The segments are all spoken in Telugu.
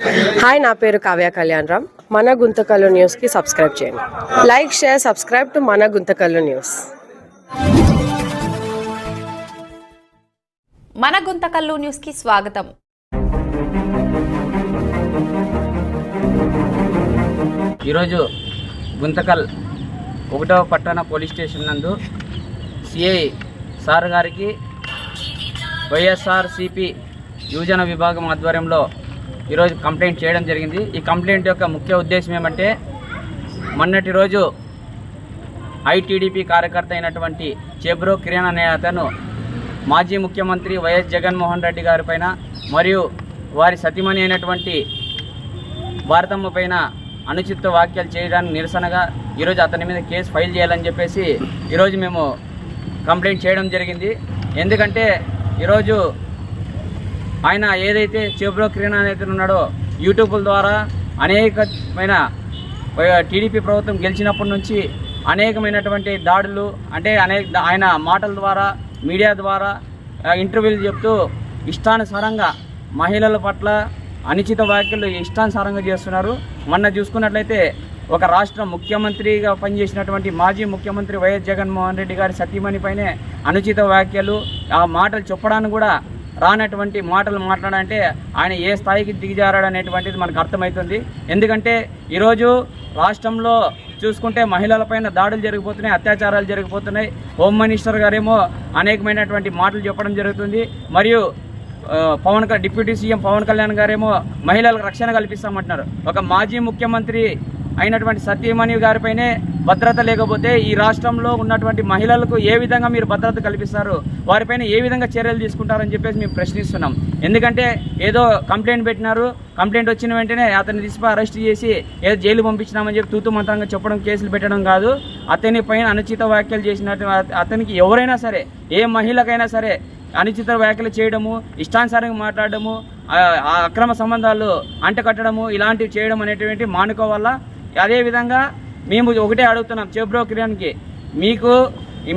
హాయ్ నా పేరు కావ్య కళ్యాణ్ రామ్. మన గుంతకల్లు న్యూస్కి సబ్స్క్రైబ్ చేయండి. లైక్ షేర్ సబ్స్క్రైబ్ టు మన గుంతకల్లు న్యూస్. మన గుంతకల్లు న్యూస్కి స్వాగతం. ఈరోజు గుంతకల్ ఒకటవ పట్టణ పోలీస్ స్టేషన్ నందు సిఐ సార్ గారికి Y S R C P యువజన విభాగం ఆధ్వర్యంలో ఈరోజు కంప్లైంట్ చేయడం జరిగింది. ఈ కంప్లైంట్ యొక్క ముఖ్య ఉద్దేశం ఏమంటే మొన్నటి రోజు ఐటీడీపీ కార్యకర్త అయినటువంటి చెబ్రో కిరణ్ అనే అతను మాజీ ముఖ్యమంత్రి వైఎస్ జగన్మోహన్ రెడ్డి గారి పైన మరియు వారి సతీమణి అయినటువంటి భారతమ్మ పైన అనుచిత వ్యాఖ్యలు చేయడానికి నిరసనగా ఈరోజు అతని మీద కేసు ఫైల్ చేయాలని చెప్పేసి ఈరోజు మేము కంప్లైంట్ చేయడం జరిగింది. ఎందుకంటే ఈరోజు ఆయన ఏదైతే చేబ్రో కిరణ్ అనేది ఉన్నాడో యూట్యూబ్ల ద్వారా అనేకమైన టీడీపీ ప్రభుత్వం గెలిచినప్పటి నుంచి అనేకమైనటువంటి దాడులు అంటే అనేక ఆయన మాటల ద్వారా మీడియా ద్వారా ఇంటర్వ్యూలు చెప్తూ ఇష్టానుసారంగా మహిళల పట్ల అనుచిత వ్యాఖ్యలు ఇష్టానుసారంగా చేస్తున్నారు. మొన్న చూసుకున్నట్లయితే ఒక రాష్ట్ర ముఖ్యమంత్రిగా పనిచేసినటువంటి మాజీ ముఖ్యమంత్రి వైఎస్ జగన్మోహన్ రెడ్డి గారి సతీమణి పైనే అనుచిత వ్యాఖ్యలు ఆ మాటలు చెప్పడానికి కూడా రానటువంటి మాటలు మాట్లాడంటే ఆయన ఏ స్థాయికి దిగజారాడు అనేటువంటిది మనకు అర్థమవుతుంది. ఎందుకంటే ఈరోజు రాష్ట్రంలో చూసుకుంటే మహిళలపైన దాడులు జరిగిపోతున్నాయి అత్యాచారాలు జరిగిపోతున్నాయి. హోమ్ మినిస్టర్ గారేమో అనేకమైనటువంటి మాటలు చెప్పడం జరుగుతుంది. మరియు Pawan deputy C M Pawan Kalyan గారేమో మహిళలకు రక్షణ కల్పిస్తామంటున్నారు. ఒక మాజీ ముఖ్యమంత్రి అయినటువంటి సత్యమణి గారిపైనే భద్రత లేకపోతే ఈ రాష్ట్రంలో ఉన్నటువంటి మహిళలకు ఏ విధంగా మీరు భద్రత కల్పిస్తారు? వారిపైన ఏ విధంగా చర్యలు తీసుకుంటారని చెప్పేసి మేము ప్రశ్నిస్తున్నాం. ఎందుకంటే ఏదో కంప్లైంట్ పెట్టినారు. కంప్లైంట్ వచ్చిన వెంటనే అతన్ని తీసుకు అరెస్ట్ చేసి ఏదో జైలు పంపించినామని చెప్పి తూతు మంత్రంగా చెప్పడం కేసులు పెట్టడం కాదు. అతని పైన అనుచిత వ్యాఖ్యలు చేసినట్టు అతనికి ఎవరైనా సరే ఏ మహిళకైనా సరే అనుచిత వ్యాఖ్యలు చేయడము ఇష్టానుసారంగా మాట్లాడడము ఆ అక్రమ సంబంధాలు అంటకట్టడము ఇలాంటివి చేయడం అనేటువంటి మానుకోవాలా అదేవిధంగా మేము ఒకటే అడుగుతున్నాం చెబ్రో కిరణ్కి మీకు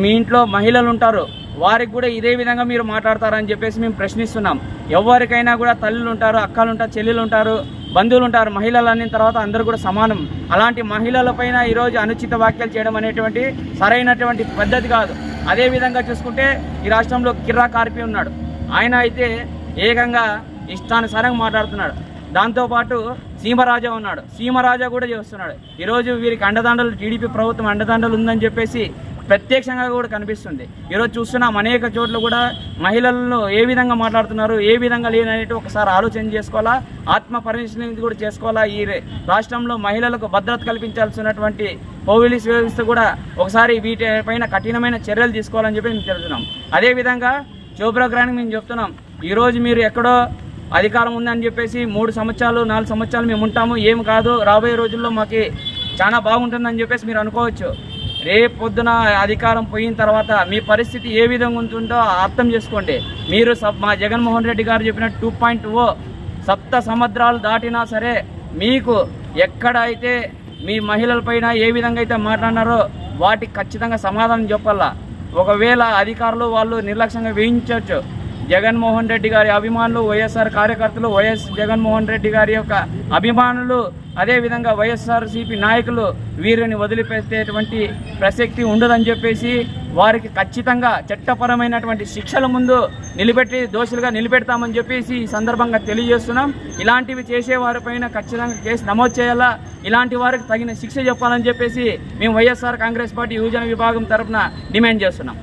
మీ ఇంట్లో మహిళలు ఉంటారు వారికి కూడా ఇదే విధంగా మీరు మాట్లాడతారని చెప్పేసి మేము ప్రశ్నిస్తున్నాం. ఎవరికైనా కూడా తల్లులు ఉంటారు అక్కలు ఉంటారు చెల్లెలు ఉంటారు బంధువులు ఉంటారు మహిళలు అన్న తర్వాత అందరూ కూడా సమానం. అలాంటి మహిళలపైన ఈరోజు అనుచిత వ్యాఖ్యలు చేయడం అనేటువంటి సరైనటువంటి పద్ధతి కాదు. అదే విధంగా చూసుకుంటే ఈ రాష్ట్రంలో కిర్రా కార్పి ఉన్నాడు. ఆయన అయితే ఏకంగా ఇష్టానుసారంగా మాట్లాడుతున్నాడు. దాంతోపాటు సీమరాజా ఉన్నాడు. సీమరాజా కూడా చేస్తున్నాడు. ఈరోజు వీరికి అండదండలు టీడీపీ ప్రభుత్వం అండదండలు ఉందని చెప్పేసి ప్రత్యక్షంగా కూడా కనిపిస్తుంది. ఈరోజు చూస్తున్నాం అనేక చోట్ల కూడా మహిళలను ఏ విధంగా మాట్లాడుతున్నారు ఏ విధంగా లేననేది ఒకసారి ఆలోచన చేసుకోవాలా ఆత్మ పరిశీలన కూడా చేసుకోవాలా ఈ రాష్ట్రంలో మహిళలకు భద్రత కల్పించాల్సినటువంటి పోలీస్ వ్యవస్థ కూడా ఒకసారి వీటిపైన కఠినమైన చర్యలు తీసుకోవాలని చెప్పి మేము తెలుస్తున్నాం అదేవిధంగా చోప్రోగ్రానికి మేము చెప్తున్నాం. ఈరోజు మీరు ఎక్కడో అధికారం ఉందని చెప్పేసి మూడు సంవత్సరాలు నాలుగు సంవత్సరాలు మేము ఉంటాము. ఏం కాదు రాబోయే రోజుల్లో మాకు చాలా బాగుంటుందని చెప్పేసి మీరు అనుకోవచ్చు. రేపు పొద్దున అధికారం పోయిన తర్వాత మీ పరిస్థితి ఏ విధంగా ఉంటుందో అర్థం చేసుకోండి. మీరు సబ్ మా జగన్మోహన్ రెడ్డి గారు చెప్పిన టూ పాయింట్ ఓ సప్త సముద్రాలు దాటినా సరే మీకు ఎక్కడ అయితే మీ మహిళలపైన ఏ విధంగా అయితే మాట్లాడినారో వాటికి ఖచ్చితంగా సమాధానం చెప్పాలా? ఒకవేళ అధికారులు వాళ్ళు నిర్లక్ష్యంగా వేయించవచ్చు. జగన్మోహన్ రెడ్డి గారి అభిమానులు వైఎస్ఆర్ కార్యకర్తలు వైఎస్ జగన్మోహన్ రెడ్డి గారి యొక్క అభిమానులు అదేవిధంగా వైఎస్ఆర్సీపీ నాయకులు వీరిని వదిలిపెట్టేటువంటి ప్రసక్తి ఉండదని చెప్పేసి వారికి ఖచ్చితంగా చట్టపరమైనటువంటి శిక్షల ముందు నిలబెట్టి దోషులుగా నిలబెడతామని చెప్పేసి ఈ సందర్భంగా తెలియజేస్తున్నాం. ఇలాంటివి చేసేవారిపైన ఖచ్చితంగా కేసు నమోదు చేయాలా? ఇలాంటి వారికి తగిన శిక్ష చెప్పాలని చెప్పేసి మేము వైఎస్ఆర్ కాంగ్రెస్ పార్టీ యువజన విభాగం తరఫున డిమాండ్ చేస్తున్నాం.